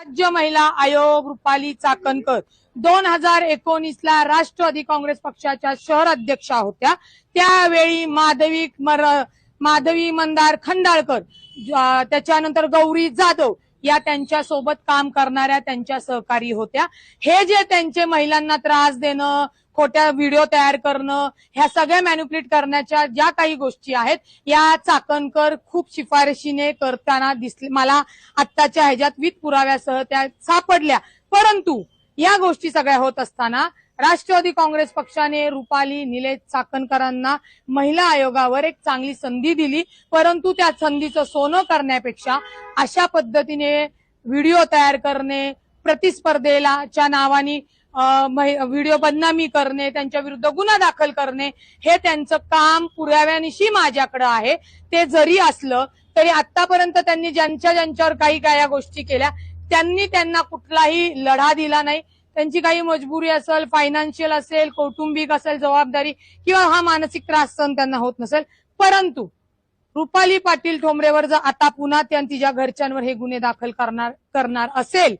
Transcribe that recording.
राज्य महिला आयोग रुपाली चाकणकर दोन हजार एकोणीसला राष्ट्रवादी काँग्रेस पक्षाच्या शहर अध्यक्षा होत्या. त्यावेळी माधवी मर माधवी मंदार खंडाळकर त्याच्यानंतर गौरी जाधव या त्यांच्यासोबत काम करणाऱ्या त्यांच्या सहकारी होत्या. हे जे त्यांचे महिलांना त्रास देणं खोट्या व्हिडिओ तयार करणं ह्या सगळ्या मॅन्युप्लेट करण्याच्या ज्या काही गोष्टी आहेत या चाकणकर खूप शिफारशीने करताना दिसले. मला आत्ताच्या ह्याच्यात विथ पुराव्यासह त्या सापडल्या. परंतु या गोष्टी सगळ्या होत असताना राष्ट्रवादी काँग्रेस पक्षाने रुपाली निलेश चाकणकरांना महिला आयोगावर एक चांगली संधी दिली परंतु त्या संधीचं सोनं करण्यापेक्षा अशा पद्धतीने व्हिडिओ तयार करणे प्रतिस्पर्धेला च्या नावाने व्हिडिओ बदनामी करणे त्यांच्या विरुद्ध गुन्हा दाखल करणे हे त्यांचं काम पुराव्यानिशी माझ्याकडे आहे. ते जरी असलं तरी आतापर्यंत त्यांनी ज्यांच्या ज्यांच्यावर काही काय या गोष्टी केल्या त्यांनी त्यांना कुठलाही लढा दिला नाही. त्यांची काही मजबुरी असेल फायनान्शियल असेल कौटुंबिक असेल जबाबदारी किंवा हा मानसिक त्रास सहन त्यांना होत नसेल. परंतु रुपाली पाटील ठोंबरेवर जर आता पुन्हा त्या तिच्या घरच्यांवर हे गुन्हे दाखल करणार करणार असेल